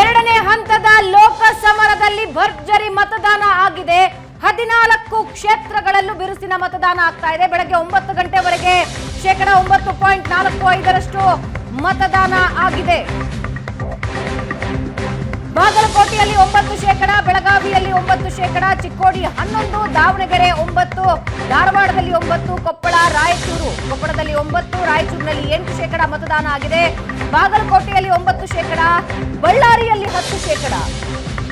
ಎರಡನೇ ಹಂತದ ಲೋಕ ಸಮರದಲ್ಲಿ ಭರ್ಜರಿ ಮತದಾನ ಆಗಿದೆ. ಹದಿನಾಲ್ಕು ಕ್ಷೇತ್ರಗಳಲ್ಲೂ ಬಿರುಸಿನ ಮತದಾನ ಆಗ್ತಾ ಇದೆ. ಬೆಳಗ್ಗೆ ಒಂಬತ್ತು ಗಂಟೆವರೆಗೆ ಶೇಕಡ ಒಂಬತ್ತು ಪಾಯಿಂಟ್ ನಾಲ್ಕು ಐದರಷ್ಟು ಮತದಾನ ಆಗಿದೆ. ಬಾಗಲಕೋಟೆಯಲ್ಲಿ ಒಂಬತ್ತು ಶೇಕಡ, ಬೆಳಗಾವಿಯಲ್ಲಿ ಒಂಬತ್ತು ಶೇಕಡ, ಚಿಕ್ಕೋಡಿ ಹನ್ನೊಂದು, ದಾವಣಗೆರೆ ಒಂಬತ್ತು ಕೊಪ್ಪಳದಲ್ಲಿ ಒಂಬತ್ತು, ರಾಯಚೂರಿನಲ್ಲಿ ಎಂಟು ಶೇಕಡ ಮತದಾನ ಆಗಿದೆ. ಬಾಗಲಕೋಟೆಯಲ್ಲಿ ಒಂಬತ್ತು ಶೇಕಡ, ಬಳ್ಳಾರಿಯಲ್ಲಿ ಹತ್ತು ಶೇಕಡ,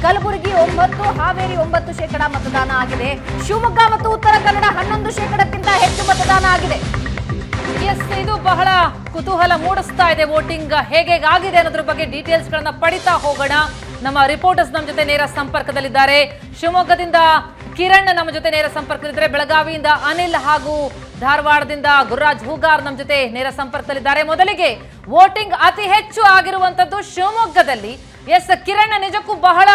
ಕಲಬುರಗಿ ಒಂಬತ್ತು, ಹಾವೇರಿ ಒಂಬತ್ತು ಶೇಕಡ ಮತದಾನ ಆಗಿದೆ. ಶಿವಮೊಗ್ಗ ಮತ್ತು ಉತ್ತರ ಕನ್ನಡ ಹನ್ನೊಂದು ಶೇಕಡಕ್ಕಿಂತ ಹೆಚ್ಚು ಮತದಾನ ಆಗಿದೆ. ಎಸ್, ಇದು ಬಹಳ ಕುತೂಹಲ ಮೂಡಿಸ್ತಾ ಇದೆ. ವೋಟಿಂಗ್ ಹೇಗೆ ಆಗಿದೆ ಅನ್ನೋದ್ರ ಬಗ್ಗೆ ಡೀಟೇಲ್ಸ್ ಗಳನ್ನ ಪಡಿತಾ ಹೋಗೋಣ. ನಮ್ಮ ರಿಪೋರ್ಟರ್ಸ್ ನಮ್ಮ ಜೊತೆ ನೇರ ಸಂಪರ್ಕದಲ್ಲಿದ್ದಾರೆ. ಶಿವಮೊಗ್ಗದಿಂದ ಕಿರಣ್ ನಮ್ಮ ಜೊತೆ ನೇರ ಸಂಪರ್ಕದಲ್ಲಿದ್ದಾರೆ. ಬೆಳಗಾವಿಯಿಂದ ಅನಿಲ್ ಹಾಗೂ ಧಾರವಾಡದಿಂದ ಗುರುರಾಜ್ ಹೂಗಾರ್ ನಮ್ಮ ಜೊತೆ ನೇರ ಸಂಪರ್ಕದಲ್ಲಿದ್ದಾರೆ. ಮೊದಲಿಗೆ ವೋಟಿಂಗ್ ಅತಿ ಹೆಚ್ಚು ಆಗಿರುವಂತದ್ದು ಶಿವಮೊಗ್ಗದಲ್ಲಿ. ಎಸ್, ಕಿರಣ್, ನಿಜಕ್ಕೂ ಬಹಳ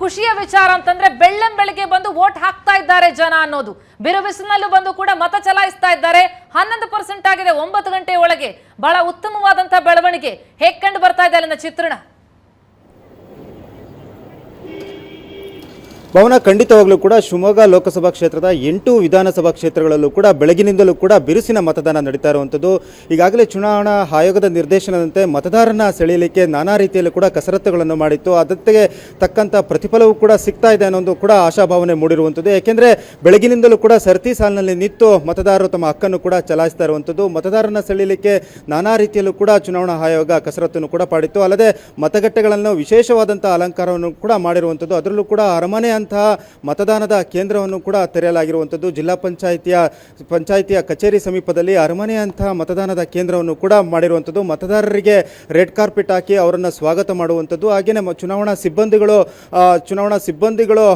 ಖುಷಿಯ ವಿಚಾರ ಅಂತಂದ್ರೆ ಬೆಳ್ಳಂ ಬೆಳಿಗ್ಗೆ ಬಂದು ವೋಟ್ ಹಾಕ್ತಾ ಇದ್ದಾರೆ ಜನ ಅನ್ನೋದು. ಬಿರು ಬಿಸಿಲಿನಲ್ಲೂ ಬಂದು ಕೂಡ ಮತ ಚಲಾಯಿಸ್ತಾ ಇದ್ದಾರೆ. ಹನ್ನೊಂದು ಪರ್ಸೆಂಟ್ ಆಗಿದೆ, ಒಂಬತ್ತು ಗಂಟೆ ಒಳಗೆ. ಬಹಳ ಉತ್ತಮವಾದಂತಹ ಬೆಳವಣಿಗೆ ಹೇಗೆ ಕಂಡು ಬರ್ತಾ ಇದೆ ಅಲ್ಲಿನ ಚಿತ್ರಣ? ಭವನ ಖಂಡಿತವಾಗ್ಲೂ ಕೂಡ ಶಿವಮೊಗ್ಗ ಲೋಕಸಭಾ ಕ್ಷೇತ್ರದ ಎಂಟು ವಿಧಾನಸಭಾ ಕ್ಷೇತ್ರಗಳಲ್ಲೂ ಕೂಡ ಬೆಳಗಿನಿಂದಲೂ ಕೂಡ ಬಿರುಸಿನ ಮತದಾನ ನಡೀತಾ ಇರುವಂಥದ್ದು. ಈಗಾಗಲೇ ಚುನಾವಣಾ ಆಯೋಗದ ನಿರ್ದೇಶನದಂತೆ ಮತದಾರನ ಸೆಳೆಯಲಿಕ್ಕೆ ನಾನಾ ರೀತಿಯಲ್ಲೂ ಕೂಡ ಕಸರತ್ತುಗಳನ್ನು ಮಾಡಿತ್ತು. ಅದಕ್ಕೆ ತಕ್ಕಂಥ ಪ್ರತಿಫಲವೂ ಕೂಡ ಸಿಗ್ತಾ ಇದೆ ಅನ್ನೋದು ಕೂಡ ಆಶಾಭಾವನೆ ಮೂಡಿರುವಂಥದ್ದು. ಏಕೆಂದರೆ ಬೆಳಗಿನಿಂದಲೂ ಕೂಡ ಸರತಿ ಸಾಲಿನಲ್ಲಿ ನಿಂತು ಮತದಾರರು ತಮ್ಮ ಹಕ್ಕನ್ನು ಕೂಡ ಚಲಾಯಿಸ್ತಾ ಇರುವಂಥದ್ದು. ಮತದಾರನ ಸೆಳೆಯಲಿಕ್ಕೆ ನಾನಾ ರೀತಿಯಲ್ಲೂ ಕೂಡ ಚುನಾವಣಾ ಆಯೋಗ ಕಸರತ್ತನ್ನು ಕೂಡ ಪಾಡಿತ್ತು. ಅಲ್ಲದೆ ಮತಗಟ್ಟೆಗಳನ್ನು ವಿಶೇಷವಾದಂಥ ಅಲಂಕಾರವನ್ನು ಕೂಡ ಮಾಡಿರುವಂಥದ್ದು. ಅದರಲ್ಲೂ ಕೂಡ ಅರಮನೆ ಅಂತಹ ಮತದಾನದ ಕೇಂದ್ರವನ್ನು ಕೂಡ ತೆರೆಯಲಾಗಿರುವಂಥದ್ದು. ಜಿಲ್ಲಾ ಪಂಚಾಯಿತಿಯ ಪಂಚಾಯಿತಿಯ ಕಚೇರಿ ಸಮೀಪದಲ್ಲಿ ಅರಮನೆ ಅಂತಹ ಮತದಾನದ ಕೇಂದ್ರವನ್ನು ಕೂಡ ಮಾಡಿರುವಂಥದ್ದು. ಮತದಾರರಿಗೆ ರೆಡ್ ಕಾರ್ಪೆಟ್ ಹಾಕಿ ಅವರನ್ನು ಸ್ವಾಗತ ಮಾಡುವಂಥದ್ದು. ಹಾಗೆಯೇ ಚುನಾವಣಾ ಸಿಬ್ಬಂದಿಗಳು ಚುನಾವಣಾ ಸಿಬ್ಬಂದಿಗಳು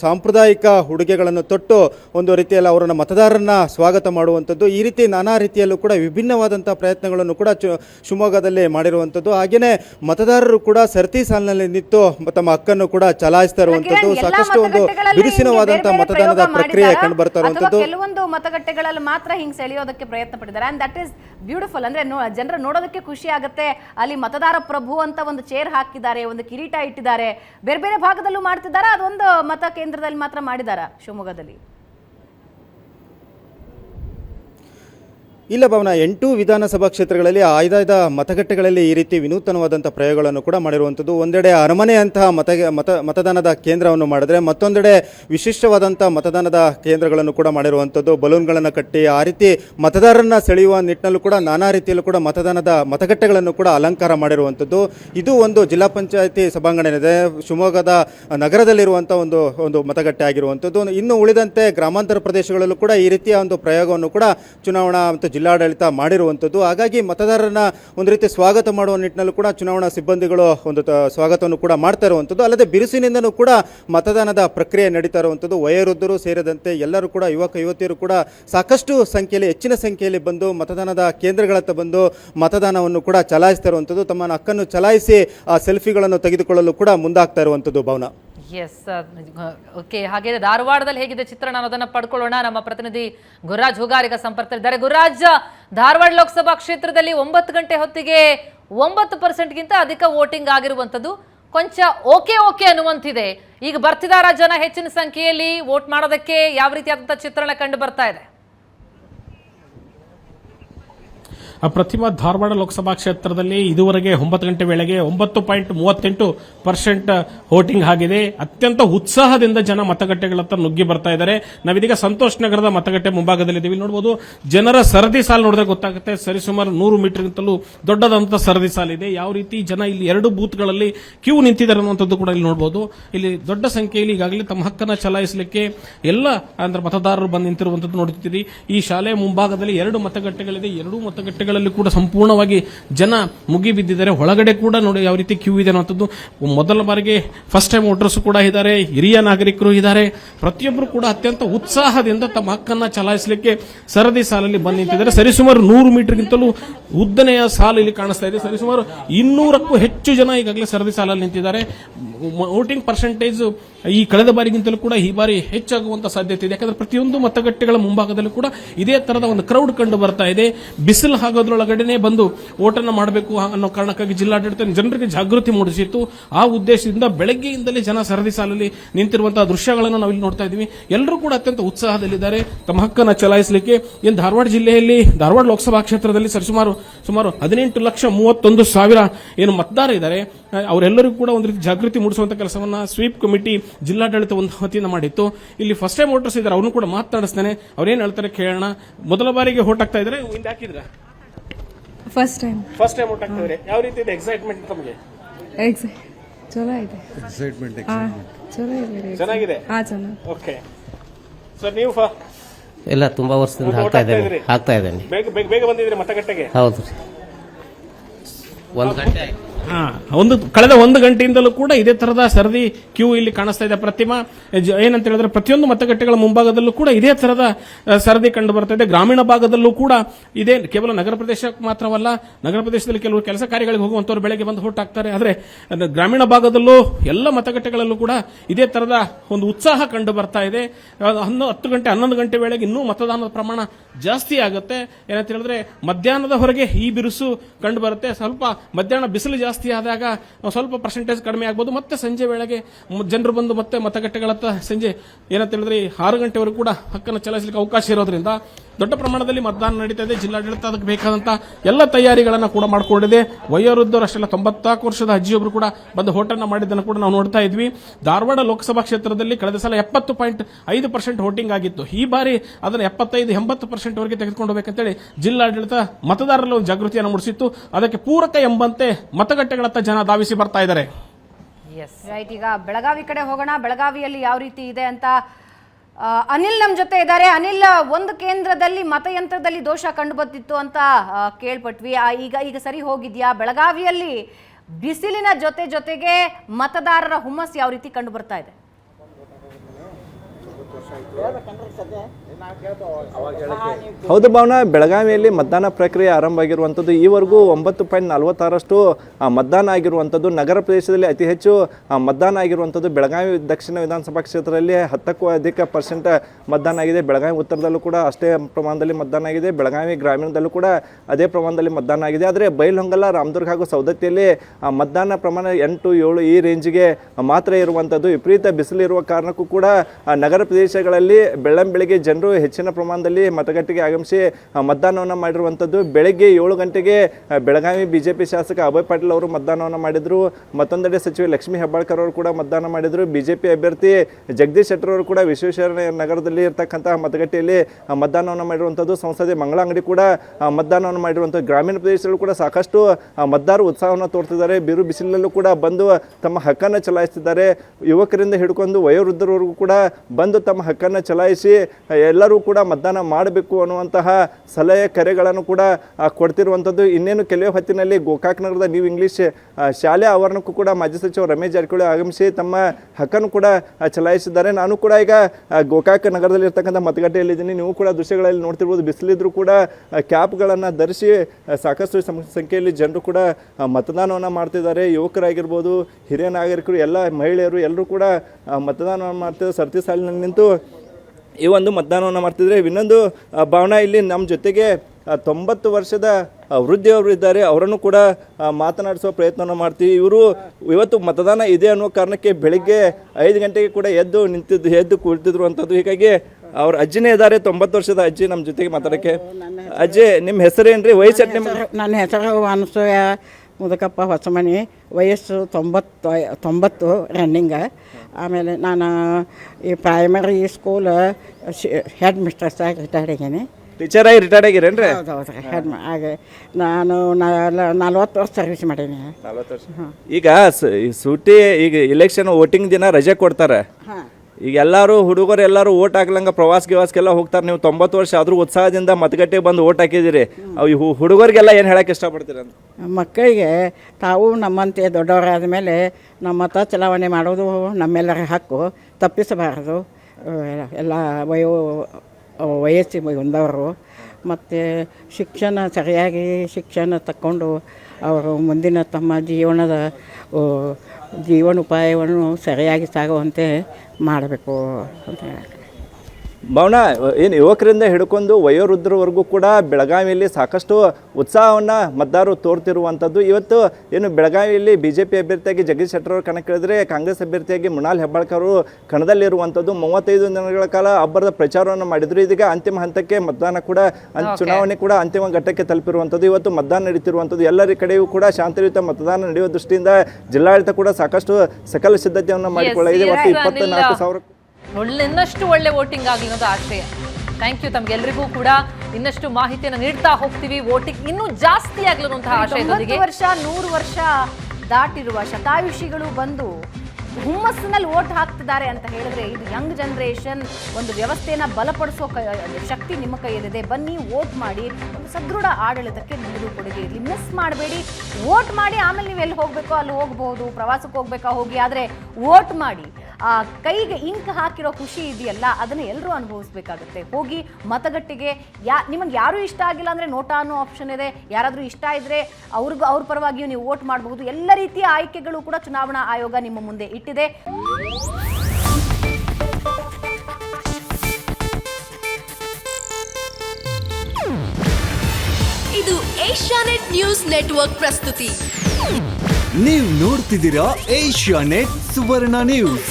ಸಾಂಪ್ರದಾಯಿಕ ಉಡುಗೆಗಳನ್ನು ತೊಟ್ಟು ಒಂದು ರೀತಿಯಲ್ಲಿ ಅವರನ್ನು ಮತದಾರರನ್ನ ಸ್ವಾಗತ ಮಾಡುವಂಥದ್ದು. ಈ ರೀತಿ ನಾನಾ ರೀತಿಯಲ್ಲೂ ಕೂಡ ವಿಭಿನ್ನವಾದಂಥ ಪ್ರಯತ್ನಗಳನ್ನು ಕೂಡ ಚು- ಶಿವಮೊಗ್ಗದಲ್ಲಿ ಮಾಡಿರುವಂಥದ್ದು. ಹಾಗೆಯೇ ಮತದಾರರು ಕೂಡ ಸರತಿ ಸಾಲಿನಲ್ಲಿ ನಿಂತು ತಮ್ಮ ಹಕ್ಕನ್ನು ಕೂಡ ಚಲಾಯಿಸ್ತಾ ಇರುವಂಥದ್ದು. ಸಾಕಷ್ಟು ಒಂದು ಮತಗಟ್ಟೆಗಳಲ್ಲಿ ಬಿರುಸಿನವಾದಂಥ ಹಿಂಗೆ ಬೇರೆ ಬೇರೆ ಮತದಾನದ ಪ್ರಕ್ರಿಯೆ? ಕಂಡು ಬರ್ತಾ ಇರುವಂತದ್ದು ಕೆಲವೊಂದು ಮತಗಟ್ಟೆಗಳಲ್ಲಿ ಮಾತ್ರ ಹಿಂಗ್ ಸೆಳೆಯೋದಕ್ಕೆ ಪ್ರಯತ್ನ ಪಟ್ಟಿದ್ದಾರೆ. ಅಂಡ್ ದಟ್ ಇಸ್ ಬ್ಯೂಟಿಫುಲ್ ಅಂದ್ರೆ ಜನರ ನೋಡೋದಕ್ಕೆ ಖುಷಿ ಆಗುತ್ತೆ. ಅಲ್ಲಿ ಮತದಾರ ಪ್ರಭು ಅಂತ ಒಂದು ಚೇರ್ ಹಾಕಿದ್ದಾರೆ ಒಂದು ಕಿರೀಟ ಇಟ್ಟಿದ್ದಾರೆ. ಬೇರೆ ಬೇರೆ ಭಾಗದಲ್ಲೂ ಮಾಡ್ತಿದ್ದಾರೆ? ಅದೊಂದು ಮತ ಕೇಂದ್ರದಲ್ಲಿ ಮಾತ್ರ ಮಾಡಿದಾರ ಶಿವಮೊಗ್ಗದಲ್ಲಿ? ಇಲ್ಲ ಭವನ, ಎಂಟು ವಿಧಾನಸಭಾ ಕ್ಷೇತ್ರಗಳಲ್ಲಿ ಆಯ್ದಾಯ್ದ ಮತಗಟ್ಟೆಗಳಲ್ಲಿ ಈ ರೀತಿ ವಿನೂತನವಾದಂಥ ಪ್ರಯೋಗಗಳನ್ನು ಕೂಡ ಮಾಡಿರುವಂಥದ್ದು. ಒಂದೆಡೆ ಅರಮನೆ ಅಂತಹ ಮತ ಮತ, ಮತದಾನದ ಕೇಂದ್ರವನ್ನು ಮಾಡಿದ್ರೆ ಮತ್ತೊಂದೆಡೆ ವಿಶಿಷ್ಟವಾದಂಥ ಮತದಾನದ ಕೇಂದ್ರಗಳನ್ನು ಕೂಡ ಮಾಡಿರುವಂಥದ್ದು. ಬಲೂನ್ಗಳನ್ನು ಕಟ್ಟಿ ಆ ರೀತಿ ಮತದಾರರನ್ನ ಸೆಳೆಯುವ ನಿಟ್ಟಿನಲ್ಲೂ ಕೂಡ ನಾನಾ ರೀತಿಯಲ್ಲೂ ಕೂಡ ಮತದಾನದ ಮತಗಟ್ಟೆಗಳನ್ನು ಕೂಡ ಅಲಂಕಾರ ಮಾಡಿರುವಂಥದ್ದು. ಇದು ಒಂದು ಜಿಲ್ಲಾ ಪಂಚಾಯತಿ ಸಭಾಂಗಣ ಇದೆ ಶಿವಮೊಗ್ಗದ ನಗರದಲ್ಲಿರುವಂಥ ಒಂದು ಒಂದು ಮತಗಟ್ಟೆ ಆಗಿರುವಂಥದ್ದು. ಇನ್ನು ಉಳಿದಂತೆ ಗ್ರಾಮಾಂತರ ಪ್ರದೇಶಗಳಲ್ಲೂ ಕೂಡ ಈ ರೀತಿಯ ಒಂದು ಪ್ರಯೋಗವನ್ನು ಕೂಡ ಚುನಾವಣಾ ಮತ್ತು ಜಿಲ್ಲಾಡಳಿತ ಮಾಡಿರುವಂಥದ್ದು. ಹಾಗಾಗಿ ಮತದಾರರನ್ನ ಒಂದು ರೀತಿ ಸ್ವಾಗತ ಮಾಡುವ ನಿಟ್ಟಿನಲ್ಲೂ ಕೂಡ ಚುನಾವಣಾ ಸಿಬ್ಬಂದಿಗಳು ಒಂದು ಸ್ವಾಗತವನ್ನು ಕೂಡ ಮಾಡ್ತಾ ಇರುವಂಥದ್ದು. ಅಲ್ಲದೆ ಬಿರುಸಿನಿಂದನೂ ಕೂಡ ಮತದಾನದ ಪ್ರಕ್ರಿಯೆ ನಡೀತಾ ಇರುವಂಥದ್ದು. ವಯೋವೃದ್ಧರು ಸೇರಿದಂತೆ ಎಲ್ಲರೂ ಕೂಡ, ಯುವಕ, ಯುವತಿಯರು ಕೂಡ ಸಾಕಷ್ಟು ಸಂಖ್ಯೆಯಲ್ಲಿ, ಹೆಚ್ಚಿನ ಸಂಖ್ಯೆಯಲ್ಲಿ ಬಂದು ಮತದಾನದ ಕೇಂದ್ರಗಳತ್ತ ಬಂದು ಮತದಾನವನ್ನು ಕೂಡ ಚಲಾಯಿಸ್ತಾ ಇರುವಂಥದ್ದು. ತಮ್ಮ ಹಕ್ಕನ್ನು ಚಲಾಯಿಸಿ ಆ ಸೆಲ್ಫಿಗಳನ್ನು ತೆಗೆದುಕೊಳ್ಳಲು ಕೂಡ ಮುಂದಾಗ್ತಾ ಇರುವಂಥದ್ದು ಭವನ. ಎಸ್ ಓಕೆ ಹಾಗೆ ಧಾರವಾಡದಲ್ಲಿ ಹೇಗಿದೆ ಚಿತ್ರಣ ಅನ್ನೋದನ್ನ ಪಡ್ಕೊಳ್ಳೋಣ. ನಮ್ಮ ಪ್ರತಿನಿಧಿ ಗುರುರಾಜ್ ಹುಗಾರಿಗ ಸಂಪರ್ಕದಲ್ಲಿದ್ದಾರೆ. ಗುರುರಾಜ್, ಧಾರವಾಡ ಲೋಕಸಭಾ ಕ್ಷೇತ್ರದಲ್ಲಿ ಒಂಬತ್ತು ಗಂಟೆ ಹೊತ್ತಿಗೆ ಒಂಬತ್ತು ಪರ್ಸೆಂಟ್ಗಿಂತ ಅಧಿಕ ವೋಟಿಂಗ್ ಆಗಿರುವಂಥದ್ದು ಕೊಂಚ ಓಕೆ ಓಕೆ ಅನ್ನುವಂತಿದೆ. ಈಗ ಬರ್ತಿದಾರ ಜನ ಹೆಚ್ಚಿನ ಸಂಖ್ಯೆಯಲ್ಲಿ ವೋಟ್ ಮಾಡೋದಕ್ಕೆ ಯಾವ ರೀತಿಯಾದಂಥ ಚಿತ್ರಣ ಕಂಡು ಬರ್ತಾ ಇದೆ ಆ ಪ್ರತಿಮಾ ಧಾರವಾಡ ಲೋಕಸಭಾ ಕ್ಷೇತ್ರದಲ್ಲಿ ಇದುವರೆಗೆ ಒಂಬತ್ತು ಗಂಟೆ ವೇಳೆಗೆ ಒಂಬತ್ತು ಪಾಯಿಂಟ್ ಮೂವತ್ತೆಂಟು ಪರ್ಸೆಂಟ್ ವೋಟಿಂಗ್ ಆಗಿದೆ. ಅತ್ಯಂತ ಉತ್ಸಾಹದಿಂದ ಜನ ಮತಗಟ್ಟೆಗಳತ್ತ ನುಗ್ಗಿ ಬರ್ತಾ ಇದ್ದಾರೆ. ನಾವಿದೀಗ ಸಂತೋಷ್ ನಗರದ ಮತಗಟ್ಟೆ ಮುಂಭಾಗದಲ್ಲಿದ್ದೀವಿ ಇಲ್ಲಿ ನೋಡಬಹುದು ಜನರ ಸರದಿ ಸಾಲು ನೋಡಿದ್ರೆ ಗೊತ್ತಾಗುತ್ತೆ. ಸರಿಸುಮಾರು ನೂರು ಮೀಟರ್ಗಿಂತಲೂ ದೊಡ್ಡದಂತ ಸರದಿ ಸಾಲಿದೆ ಯಾವ ರೀತಿ ಜನ ಇಲ್ಲಿ ಎರಡು ಬೂತ್ಗಳಲ್ಲಿ ಕ್ಯೂ ನಿಂತಿದ್ದಾರೆ ಅನ್ನುವಂಥದ್ದು ಕೂಡ ಇಲ್ಲಿ ನೋಡಬಹುದು ಇಲ್ಲಿ ದೊಡ್ಡ ಸಂಖ್ಯೆಯಲ್ಲಿ ಈಗಾಗಲೇ ತಮ್ಮ ಹಕ್ಕನ್ನು ಚಲಾಯಿಸಲಿಕ್ಕೆ ಎಲ್ಲ ಅಂದ್ರೆ ಮತದಾರರು ಬಂದು ನಿಂತಿರುವಂತದ್ದು ನೋಡುತ್ತಿದ್ದೀರಿ ಈ ಶಾಲೆ ಮುಂಭಾಗದಲ್ಲಿ ಎರಡು ಮತಗಟ್ಟೆಗಳಿದೆ. ಎರಡೂ ಮತಗಟ್ಟೆಗಳಲ್ಲಿ ಕೂಡ ಸಂಪೂರ್ಣವಾಗಿ ಜನ ಮುಗಿ ಬಿದ್ದಿದ್ದಾರೆ ಒಳಗಡೆ ಕೂಡ ನೋಡಿ ಯಾವ ರೀತಿ ಕ್ಯೂ ಇದೆ ಅನ್ನೋಂಥದ್ದು ಮೊದಲ ಬಾರಿಗೆ ಫಸ್ಟ್ ಟೈಮ್ ವೋಟರ್ಸ್ ಕೂಡ ಇದ್ದಾರೆ, ಹಿರಿಯ ನಾಗರಿಕರು ಇದ್ದಾರೆ. ಪ್ರತಿಯೊಬ್ಬರು ಕೂಡ ಅತ್ಯಂತ ಉತ್ಸಾಹದಿಂದ ತಮ್ಮ ಹಕ್ಕನ್ನ ಚಲಾಯಿಸಲಿಕ್ಕೆ ಸರದಿ ಸಾಲಲ್ಲಿ ಬಂದು ನಿಂತಿದ್ದಾರೆ. ಸರಿಸುಮಾರು ನೂರು ಮೀಟರ್ಗಿಂತಲೂ ಉದ್ದನೆಯ ಸಾಲು ಇಲ್ಲಿ ಕಾಣಿಸ್ತಾ ಇದೆ. ಸರಿಸುಮಾರು ಇನ್ನೂರಕ್ಕೂ ಹೆಚ್ಚು ಜನ ಈಗಾಗಲೇ ಸರದಿ ಸಾಲಲ್ಲಿ ನಿಂತಿದ್ದಾರೆ. ವೋಟಿಂಗ್ ಪರ್ಸೆಂಟೇಜ್ ಈ ಕಳೆದ ಬಾರಿಗಿಂತಲೂ ಕೂಡ ಈ ಬಾರಿ ಹೆಚ್ಚಾಗುವಂತ ಸಾಧ್ಯತೆ ಇದೆ. ಯಾಕಂದ್ರೆ ಪ್ರತಿಯೊಂದು ಮತಗಟ್ಟೆಗಳ ಮುಂಭಾಗದಲ್ಲೂ ಕೂಡ ಇದೇ ತರದ ಒಂದು ಕ್ರೌಡ್ ಕಂಡು ಬರ್ತಾ ಇದೆ. ಬಿಸಿಲು ಹಾಗೂ ಆಗೋದ್ರೊಳಗಡೆನೆ ಬಂದು ಓಟನ್ನು ಮಾಡಬೇಕು ಅನ್ನೋ ಕಾರಣಕ್ಕಾಗಿ ಜಿಲ್ಲಾಡಳಿತ ಜನರಿಗೆ ಜಾಗೃತಿ ಮೂಡಿಸಿತ್ತು. ಆ ಉದ್ದೇಶದಿಂದ ಬೆಳಗ್ಗೆಯಿಂದಲೇ ಜನ ಸರದಿ ಸಾಲಲ್ಲಿ ನಿಂತಿರುವಂತಹ ದೃಶ್ಯಗಳನ್ನು ನಾವಿಲ್ಲಿ ನೋಡ್ತಾ ಇದ್ದೀವಿ. ಎಲ್ಲರೂ ಕೂಡ ಅತ್ಯಂತ ಉತ್ಸಾಹದಲ್ಲಿದ್ದಾರೆ. ತಮ್ಮ ಹಕ್ಕನ್ನು ಚಲಾಯಿಸಲಿಕ್ಕೆ ಏನು ಧಾರವಾಡ ಜಿಲ್ಲೆಯಲ್ಲಿ, ಧಾರವಾಡ ಲೋಕಸಭಾ ಕ್ಷೇತ್ರದಲ್ಲಿ ಸರಿಸುಮಾರು ಸುಮಾರು ಹದಿನೆಂಟು ಲಕ್ಷ ಮೂವತ್ತೊಂದು ಸಾವಿರ ಏನು ಮತದಾರ ಇದ್ದಾರೆ. ಅವರೆಲ್ಲರಿಗೂ ಕೂಡ ಒಂದು ರೀತಿ ಜಾಗೃತಿ ಮೂಡಿಸುವಂತ ಕೆಲಸವನ್ನ ಸ್ವೀಪ್ ಕಮಿಟಿ ಜಿಲ್ಲಾಡಳಿತ ಒಂದು ವತಿಯಿಂದ ಮಾಡಿತ್ತು. ಇಲ್ಲಿ ಫಸ್ಟ್ ಟೈಮ್ ವೋಟರ್ಸ್ ಇದ್ದಾರೆ. ಅವನು ಕೂಡ ಮಾತನಾಡಿಸ್ತಾನೆ ಅವ್ರೇನ್ ಹೇಳ್ತಾರೆ ಕೇಳೋಣ. ಮೊದಲ ಬಾರಿಗೆ ವೋಟ್ ಆಗ್ತಾ ಇದ್ರೆ, ಹಿಂದೆ ಹಾಕಿದ್ರ? ಫಸ್ಟ್ ಟೈಮ್ ಫಸ್ಟ್ ಟೈಮ್ ಊಟ ಆಗ್ತಾ ಯಾವ ರೀತಿ ಇದೆ ಎಕ್ಸೈಟ್ಮೆಂಟ್ ತಮಗೆ? ಎಕ್ಸೈ ಚಲೋ ಇದೆ. ಹಾಂ ಚಲೋ ಇದೆ ರೀ ಚೆನ್ನಾಗಿದೆ? ಹಾಂ ಚೆನ್ನಾಗಿ ಓಕೆ ಸರ್ ನೀವು ಫ- ಇಲ್ಲ ತುಂಬಾ ವರ್ಷದಿಂದ ಹಾಕ್ತಾ ಇದ್ದೇನೆ? ಆಗ್ತಾ ಇದ್ದೇನೆ. ಬೇಗ ಬೇಗ ಬೇಗ ಬಂದಿದ್ರಿ ಮತಗಟ್ಟೆಗೆ? ಹೌದು. ಒಂದು ಗಂಟೆ ಆಯ್ತು. ಒಂದು ಕಳೆದ ಒಂದು ಗಂಟೆಯಿಂದಲೂ ಕೂಡ ಇದೇ ತರಹದ ಸರದಿ ಕ್ಯೂ ಇಲ್ಲಿ ಕಾಣಿಸ್ತಾ ಇದೆ. ಪ್ರತಿಮಾ ಏನಂತ ಹೇಳಿದ್ರೆ ಪ್ರತಿಯೊಂದು ಮತಗಟ್ಟೆಗಳ ಮುಂಭಾಗದಲ್ಲೂ ಕೂಡ ಇದೇ ತರಹದ ಸರದಿ ಕಂಡು ಬರ್ತಾ ಇದೆ. ಗ್ರಾಮೀಣ ಭಾಗದಲ್ಲೂ ಕೂಡ ಇದೇ, ಕೇವಲ ನಗರ ಪ್ರದೇಶಕ್ಕೆ ಮಾತ್ರವಲ್ಲ, ನಗರ ಪ್ರದೇಶದಲ್ಲಿ ಕೆಲವು ಕೆಲಸ ಕಾರ್ಯಗಳಿಗೆ ಹೋಗುವಂತವ್ರು ಬೆಳಗ್ಗೆ ಬಂದು ಹೋಟ್ ಹಾಕ್ತಾರೆ ಆದರೆ ಗ್ರಾಮೀಣ ಭಾಗದಲ್ಲೂ ಎಲ್ಲ ಮತಗಟ್ಟೆಗಳಲ್ಲೂ ಕೂಡ ಇದೇ ತರಹದ ಒಂದು ಉತ್ಸಾಹ ಕಂಡು ಬರ್ತಾ ಇದೆ. ಹತ್ತು ಗಂಟೆ, ಹನ್ನೊಂದು ಗಂಟೆ ವೇಳೆಗೆ ಇನ್ನೂ ಮತದಾನದ ಪ್ರಮಾಣ ಜಾಸ್ತಿ ಆಗುತ್ತೆ. ಏನಂತ ಹೇಳಿದ್ರೆ ಮಧ್ಯಾಹ್ನದ ಹೊರಗೆ ಈ ಬಿರುಸು ಕಂಡು ಬರುತ್ತೆ. ಸ್ವಲ್ಪ ಮಧ್ಯಾಹ್ನ ಬಿಸಿಲು ಜಾಸ್ತಿ ಆದಾಗ ಸ್ವಲ್ಪ ಪರ್ಸೆಂಟೇಜ್ ಕಡಿಮೆ ಆಗ್ಬೋದು. ಮತ್ತೆ ಸಂಜೆ ವೇಳೆಗೆ ಜನರು ಬಂದು ಮತ್ತೆ ಮತಗಟ್ಟೆಗಳತ್ತ ಸಂಜೆ ಏನಂತ ಹೇಳಿದ್ರೆ ಆರು ಗಂಟೆವರೆಗೂ ಕೂಡ ಹಕ್ಕನ್ನು ಚಲಾಯಿಸಲಿಕ್ಕೆ ಅವಕಾಶ ಇರೋದ್ರಿಂದ ದೊಡ್ಡ ಪ್ರಮಾಣದಲ್ಲಿ ಮತದಾನ ನಡೀತಾ ಇದೆ. ಜಿಲ್ಲಾಡಳಿತ ಅದಕ್ಕೆ ಬೇಕಾದಂತ ಎಲ್ಲ ತಯಾರಿಗಳನ್ನು ಕೂಡ ಮಾಡಿಕೊಂಡಿದೆ. ವಯೋವೃದ್ಧರು ಅಷ್ಟೆಲ್ಲ ತೊಂಬತ್ನಾಲ್ಕು ವರ್ಷದ ಅಜ್ಜಿಯೊಬ್ಬರು ಕೂಡ ಬಂದು ಹೋಟನ್ನು ಮಾಡಿದ್ದನ್ನು ಕೂಡ ನಾವು ನೋಡ್ತಾ ಇದ್ವಿ. ಧಾರವಾಡ ಲೋಕಸಭಾ ಕ್ಷೇತ್ರದಲ್ಲಿ ಕಳೆದ ಸಲ ಎಪ್ಪತ್ತು ಪಾಯಿಂಟ್ ಐದು ಪರ್ಸೆಂಟ್ ವೋಟಿಂಗ್ ಆಗಿತ್ತು. ಈ ಬಾರಿ ಅದನ್ನು ಎಪ್ಪತ್ತೈದು ಎಂಬತ್ತು ಪರ್ಸೆಂಟ್ ವರೆಗೆ ತೆಗೆದುಕೊಂಡು ಹೋಗ್ಬೇಕಂತೇಳಿ ಜಿಲ್ಲಾಡಳಿತ ಮತದಾರರಲ್ಲಿ ಒಂದು ಜಾಗೃತಿಯನ್ನು ಮೂಡಿಸಿತ್ತು. ಅದಕ್ಕೆ ಪೂರಕ ಎಂಬಂತೆ ಮತಗಟ್ಟೆಗಳತ್ತ ಜನ ಧಾವಿಸಿ ಬರ್ತಾ ಇದ್ದಾರೆ. ರೈಟ್ ಈಗ ಬೆಳಗಾವಿ ಕಡೆ ಹೋಗೋಣ. ಬೆಳಗಾವಿಯಲ್ಲಿ ಯಾವ ರೀತಿ ಇದೆ ಅಂತ ಅನಿಲ್ ನಮ್ಮ ಜೊತೆ ಇದ್ದಾರೆ. ಅನಿಲ್, ಒಂದು ಕೇಂದ್ರದಲ್ಲಿ ಮತಯಂತ್ರದಲ್ಲಿ ದೋಷ ಕಂಡು ಬಂದಿತ್ತು ಅಂತ ಕೇಳ್ಪಟ್ವಿ. ಈಗ ಈಗ ಸರಿ ಹೋಗಿದ್ಯಾ? ಬೆಳಗಾವಿಯಲ್ಲಿ ಬಿಸಿಲಿನ ಜೊತೆ ಜೊತೆಗೆ ಮತದಾರರ ಹುಮ್ಮಸ್ ಯಾವ ರೀತಿ ಕಂಡು ಬರ್ತಾ ಇದೆ? ಹೌದು ಭಾವನ, ಬೆಳಗಾವಿಯಲ್ಲಿ ಮತದಾನ ಪ್ರಕ್ರಿಯೆ ಆರಂಭ ಆಗಿರುವಂಥದ್ದು ಈವರೆಗೂ ಒಂಬತ್ತು ಪಾಯಿಂಟ್ ನಲವತ್ತಾರಷ್ಟು ಮತದಾನ ಆಗಿರುವಂಥದ್ದು ನಗರ ಪ್ರದೇಶದಲ್ಲಿ ಅತಿ ಹೆಚ್ಚು ಮತದಾನ ಆಗಿರುವಂಥದ್ದು ಬೆಳಗಾವಿ ದಕ್ಷಿಣ ವಿಧಾನಸಭಾ ಕ್ಷೇತ್ರದಲ್ಲಿ ಹತ್ತಕ್ಕೂ ಅಧಿಕ ಪರ್ಸೆಂಟ್ ಮತದಾನ ಆಗಿದೆ. ಬೆಳಗಾವಿ ಉತ್ತರದಲ್ಲೂ ಕೂಡ ಅಷ್ಟೇ ಪ್ರಮಾಣದಲ್ಲಿ ಮತದಾನ ಆಗಿದೆ. ಬೆಳಗಾವಿ ಗ್ರಾಮೀಣದಲ್ಲೂ ಕೂಡ ಅದೇ ಪ್ರಮಾಣದಲ್ಲಿ ಮತದಾನ ಆಗಿದೆ. ಆದರೆ ಬೈಲಹೊಂಗಲ, ರಾಮದುರ್ಗ ಹಾಗೂ ಸೌದತ್ತಿಯಲ್ಲಿ ಮತದಾನ ಪ್ರಮಾಣ ಎಂಟು, ಏಳು ಈ ರೇಂಜ್ಗೆ ಮಾತ್ರ ಇರುವಂಥದ್ದು. ವಿಪರೀತ ಬಿಸಿಲಿರುವ ಕಾರಣಕ್ಕೂ ಕೂಡ ನಗರ ಪ್ರದೇಶಗಳಲ್ಲಿ ಬೆಳ್ಳಂಬೆಳಿಗ್ಗೆ ಜನರು ಹೆಚ್ಚಿನ ಪ್ರಮಾಣದಲ್ಲಿ ಮತಗಟ್ಟೆಗೆ ಆಗಮಿಸಿ ಮತದಾನವನ್ನು ಮಾಡಿರುವಂಥದ್ದು ಬೆಳಗ್ಗೆ ಏಳು ಗಂಟೆಗೆ ಬೆಳಗಾವಿ ಬಿಜೆಪಿ ಶಾಸಕ ಅಭಯ್ ಪಾಟೀಲ್ ಅವರು ಮತದಾನವನ್ನು ಮಾಡಿದ್ರು. ಮತ್ತೊಂದೆಡೆ ಸಚಿವೆ ಲಕ್ಷ್ಮೀ ಹೆಬ್ಬಾಳ್ಕರ್ ಅವರು ಕೂಡ ಮತದಾನ ಮಾಡಿದ್ರು. ಬಿಜೆಪಿ ಅಭ್ಯರ್ಥಿ ಜಗದೀಶ್ ಶೆಟ್ಟರ್ ಅವರು ಕೂಡ ವಿಶ್ವೇಶ್ವರ ನಗರದಲ್ಲಿ ಇರತಕ್ಕಂತಹ ಮತಗಟ್ಟೆಯಲ್ಲಿ ಮತದಾನವನ್ನು ಮಾಡಿರುವಂಥದ್ದು ಸಂಸದೆ ಮಂಗಳ ಅಂಗಡಿ ಕೂಡ ಮತದಾನವನ್ನು ಮಾಡಿರುವಂಥದ್ದು ಗ್ರಾಮೀಣ ಪ್ರದೇಶದಲ್ಲೂ ಕೂಡ ಸಾಕಷ್ಟು ಮತದಾರರು ಉತ್ಸಾಹವನ್ನು ತೋರ್ತಿದ್ದಾರೆ. ಬಿರು ಬಿಸಿಲಲ್ಲೂ ಕೂಡ ಬಂದು ತಮ್ಮ ಹಕ್ಕನ್ನು ಚಲಾಯಿಸ್ತಿದ್ದಾರೆ. ಯುವಕರಿಂದ ಹಿಡ್ಕೊಂಡು ವಯೋವೃದ್ಧರವರೆಗೂ ಕೂಡ ಬಂದು ತಮ್ಮ ಹಕ್ಕನ್ನು ಚಲಾಯಿಸಿ ಆ, ಎಲ್ಲರೂ ಕೂಡ ಮತದಾನ ಮಾಡಬೇಕು ಅನ್ನುವಂತಹ ಸಲಹೆ ಕರೆಗಳನ್ನು ಕೂಡ ಕೊಡ್ತಿರುವಂಥದ್ದು. ಇನ್ನೇನು ಕೆಲವೇ ಹೊತ್ತಿನಲ್ಲಿ ಗೋಕಾಕ್ ನಗರದ ನ್ಯೂ ಇಂಗ್ಲಿಷ್ ಶಾಲೆ ಆವರಣಕ್ಕೂ ಕೂಡ ಮಾಜಿ ಸಚಿವ ರಮೇಶ್ ಜಾರಕಿಹೊಳಿ ಆಗಮಿಸಿ ತಮ್ಮ ಹಕ್ಕನ್ನು ಕೂಡ ಚಲಾಯಿಸಿದ್ದಾರೆ. ನಾನು ಕೂಡ ಈಗ ಗೋಕಾಕ್ ನಗರದಲ್ಲಿ ಇರ್ತಕ್ಕಂಥ ಮತಗಟ್ಟೆಯಲ್ಲಿದ್ದೀನಿ. ನೀವು ಕೂಡ ದೃಶ್ಯಗಳಲ್ಲಿ ನೋಡ್ತಿರ್ಬೋದು. ಬಿಸಿಲಿದ್ರೂ ಕೂಡ ಕ್ಯಾಪ್ಗಳನ್ನು ಧರಿಸಿ ಸಾಕಷ್ಟು ಸಂಖ್ಯೆಯಲ್ಲಿ ಜನರು ಕೂಡ ಮತದಾನವನ್ನು ಮಾಡ್ತಿದ್ದಾರೆ. ಯುವಕರಾಗಿರ್ಬೋದು, ಹಿರಿಯ ನಾಗರಿಕರು, ಎಲ್ಲ ಮಹಿಳೆಯರು ಎಲ್ಲರೂ ಕೂಡ ಮತದಾನವನ್ನು ಮಾಡ್ತಿದ್ದಾರೆ. ಸರತಿ ಸಾಲಿನಲ್ಲಿ ನಿಂತು ಈ ಒಂದು ಮತದಾನವನ್ನು ಮಾಡ್ತಿದ್ರೆ ಇನ್ನೊಂದು ಭವನ ಇಲ್ಲಿ ನಮ್ಮ ಜೊತೆಗೆ ತೊಂಬತ್ತು ವರ್ಷದ ವೃದ್ಧಿಯವರು ಇದ್ದಾರೆ. ಅವರನ್ನು ಕೂಡ ಮಾತನಾಡಿಸುವ ಪ್ರಯತ್ನವನ್ನು ಮಾಡ್ತೀವಿ. ಇವರು ಇವತ್ತು ಮತದಾನ ಇದೆ ಅನ್ನೋ ಕಾರಣಕ್ಕೆ ಬೆಳಿಗ್ಗೆ ಐದು ಗಂಟೆಗೆ ಕೂಡ ಎದ್ದು ನಿಂತಿದ್ದು ಎದ್ದು ಕುಳಿತಿದ್ರು ಅಂಥದ್ದು ಹೀಗಾಗಿ ಅವ್ರ ಅಜ್ಜಿನೇ ಇದ್ದಾರೆ ತೊಂಬತ್ತು ವರ್ಷದ ಅಜ್ಜಿ ನಮ್ಮ ಜೊತೆಗೆ ಮಾತಾಡೋಕ್ಕೆ. ಅಜ್ಜಿ ನಿಮ್ಮ ಹೆಸರೇನ್ರಿ? ವಯಸ್ಸು ನಿಮ್ಮ ನನ್ನ ಹೆಸರು ಅನಸೂಯ ಮುದಕಪ್ಪ ಹೊಸಮನಿ ವಯಸ್ಸು ತೊಂಬತ್ತು ತೊಂಬತ್ತು ರನ್ನಿಂಗ ಆಮೇಲೆ ನಾನು ಈ ಪ್ರೈಮರಿ ಸ್ಕೂಲ್ ಹೆಡ್ ಮಿಸ್ಟ್ರೆಸ್ ಆಗಿ ರಿಟೈರ್ಡ್ ಆಗೀನಿ. ಟೀಚರ್ ಆಗಿ ರಿಟೈರ್ಡ್ ಆಗಿರೇನ್ರಿ? ಹೌದು ಹೌದು ರೀ ಹೆಡ್ ಹಾಗೆ ನಾನು ನಾಲ್- ನಲ್ವತ್ತು ವರ್ಷ ಸರ್ವಿಸ್ ಮಾಡೀನಿ. ನಲ್ವತ್ತು ವರ್ಷ. ಈಗ ಸ- ಈ ಸೂಟಿ ಈಗ ಇಲೆಕ್ಷನ್ ವೋಟಿಂಗ್ ದಿನ ರಜೆ ಕೊಡ್ತಾರೆ. ಹಾಂ. ಈಗ ಎಲ್ಲರೂ ಹುಡುಗರು ಎಲ್ಲರೂ ಓಟ್ ಹಾಕ್ಲಂಗ ಪ್ರವಾಸ ಗಿವಾಸಕ್ಕೆಲ್ಲ ಹೋಗ್ತಾರೆ. ನೀವು ತೊಂಬತ್ತು ವರ್ಷ ಆದರೂ ಉತ್ಸಾಹದಿಂದ ಮತಗಟ್ಟೆ ಬಂದು ಓಟ್ ಹಾಕಿದಿರಿ ಅವು ಹುಡುಗರಿಗೆಲ್ಲ ಏನು ಹೇಳಕ್ಕೆ ಇಷ್ಟಪಡ್ತೀರಿ ಅಂತ? ಮಕ್ಕಳಿಗೆ ತಾವು ನಮ್ಮಂತೆ ದೊಡ್ಡವರಾದ ಮೇಲೆ ನಮ್ಮ ಮತ ಚಲಾವಣೆ ಮಾಡೋದು ನಮ್ಮೆಲ್ಲರ ಹಕ್ಕು. ತಪ್ಪಿಸಬಾರದು. ಎಲ್ಲ ವಯೋ ವಯಸ್ಸಿ ಬಂದವರು ಮತ್ತು ಶಿಕ್ಷಣ ಸರಿಯಾಗಿ ಶಿಕ್ಷಣ ತಕ್ಕೊಂಡು ಅವರು ಮುಂದಿನ ತಮ್ಮ ಜೀವನದ ಜೀವನೋಪಾಯವನ್ನು ಸರಿಯಾಗಿ ಸಾಗುವಂತೆ ಮಾಡಬೇಕು ಅಂತ ಹೇಳಿ ಭಾವನ ಏನು ಯುವಕರಿಂದ ಹಿಡ್ಕೊಂಡು ವಯೋವೃದ್ಧರವರೆಗೂ ಕೂಡ ಬೆಳಗಾವಿಯಲ್ಲಿ ಸಾಕಷ್ಟು ಉತ್ಸಾಹವನ್ನು ಮತದಾರರು ತೋರ್ತಿರುವಂಥದ್ದು. ಇವತ್ತು ಏನು ಬೆಳಗಾವಿಯಲ್ಲಿ ಬಿ ಜೆ ಪಿ ಅಭ್ಯರ್ಥಿಯಾಗಿ ಜಗದೀಶ್ ಶೆಟ್ಟರ್ ಅವರು ಕಣಕ್ಕಿಳಿದ್ರೆ ಕಾಂಗ್ರೆಸ್ ಅಭ್ಯರ್ಥಿಯಾಗಿ ಮೃಣಾಲ್ ಹೆಬ್ಬಾಳ್ಕರ್ ಅವರು ಕಣದಲ್ಲಿರುವಂಥದ್ದು. ಮೂವತ್ತೈದು ದಿನಗಳ ಕಾಲ ಅಬ್ಬರದ ಪ್ರಚಾರವನ್ನು ಮಾಡಿದರು. ಇದೀಗ ಅಂತಿಮ ಹಂತಕ್ಕೆ ಮತದಾನ ಕೂಡ ಚುನಾವಣೆ ಕೂಡ ಅಂತಿಮ ಘಟ್ಟಕ್ಕೆ ತಲುಪಿರುವಂಥದ್ದು. ಇವತ್ತು ಮತದಾನ ನಡೀತಿರುವಂಥದ್ದು. ಎಲ್ಲರ ಕಡೆಯೂ ಕೂಡ ಶಾಂತಿಯುತ ಮತದಾನ ನಡೆಯುವ ದೃಷ್ಟಿಯಿಂದ ಜಿಲ್ಲಾಡಳಿತ ಕೂಡ ಸಾಕಷ್ಟು ಸಕಲ ಸಿದ್ಧತೆಯನ್ನು ಮಾಡಿಕೊಳ್ಳಿದೆ ಒಟ್ಟು ಇಪ್ಪತ್ತು ನಾಲ್ಕು ಸಾವಿರ ಒಳ್ಳೆ ಇನ್ನಷ್ಟು ಒಳ್ಳೆ ವೋಟಿಂಗ್ ಆಗಲಿ ಅನ್ನೋದು ಆಶಯ. ಥ್ಯಾಂಕ್ ಯು ತಮ್ಗೆಲ್ರಿಗೂ ಕೂಡ. ಇನ್ನಷ್ಟು ಮಾಹಿತಿಯನ್ನು ನೀಡ್ತಾ ಹೋಗ್ತೀವಿ. ವೋಟಿಂಗ್ ಇನ್ನೂ ಜಾಸ್ತಿ ಆಗ್ಲನ್ನುವಂತಹ ಆಶಯ ಆಶಯದೊಂದಿಗೆ. ವರ್ಷ ನೂರು ವರ್ಷ ದಾಟಿರುವ ಶತಾಯುಷಿಗಳು ಬಂದು ಹುಮ್ಮಸ್ಸಿನಲ್ಲಿ ಓಟ್ ಹಾಕ್ತಿದ್ದಾರೆ ಅಂತ ಹೇಳಿದ್ರೆ ಇದು ಯಂಗ್ ಜನರೇಷನ್ ಒಂದು ವ್ಯವಸ್ಥೆಯನ್ನು ಬಲಪಡಿಸೋ ಕ ಶಕ್ತಿ ನಿಮ್ಮ ಕೈಯಲ್ಲಿದೆ. ಬನ್ನಿ ವೋಟ್ ಮಾಡಿ ಒಂದು ಸದೃಢ ಆಡಳಿತಕ್ಕೆ ನಿಮ್ಮದು ಕೊಡುಗೆ ಇರಲಿ. ಮಿಸ್ ಮಾಡಬೇಡಿ. ವೋಟ್ ಮಾಡಿ ಆಮೇಲೆ ನೀವು ಎಲ್ಲಿ ಹೋಗಬೇಕೋ ಅಲ್ಲಿ ಹೋಗಬಹುದು ಪ್ರವಾಸಕ್ಕೆ ಹೋಗ್ಬೇಕಾ ಹೋಗಿ. ಆದರೆ ವೋಟ್ ಮಾಡಿ. ಕೈಗೆ ಇಂಕ್ ಹಾಕಿರೋ ಖುಷಿ ಇದೆಯಲ್ಲ ಅದನ್ನು ಎಲ್ಲರೂ ಅನುಭವಿಸ್ಬೇಕಾಗುತ್ತೆ. ಹೋಗಿ ಮತಗಟ್ಟೆಗೆ ಯಾ ನಿಮಗೆ ಯಾರೂ ಇಷ್ಟ ಆಗಿಲ್ಲ ಅಂದರೆ ನೋಟಾ ಅನ್ನೋ ಆಪ್ಷನ್ ಇದೆ. ಯಾರಾದರೂ ಇಷ್ಟ ಇದ್ದರೆ ಅವ್ರಿಗೂ ಅವ್ರ ಪರವಾಗಿಯೂ ನೀವು ವೋಟ್ ಮಾಡಬಹುದು ಎಲ್ಲ ರೀತಿಯ ಆಯ್ಕೆಗಳು ಕೂಡ ಚುನಾವಣಾ ಆಯೋಗ ನಿಮ್ಮ ಮುಂದೆ ಇಟ್ಟಿದೆ. ಇದು ಏಷ್ಯಾನೆಟ್ ನ್ಯೂಸ್ ನೆಟ್ವರ್ಕ್ ಪ್ರಸ್ತುತಿ. ನೀವು ನೋಡ್ತಿದ್ದೀರಾ ಏಷ್ಯಾನೆಟ್ ಸುವರ್ಣ ನ್ಯೂಸ್.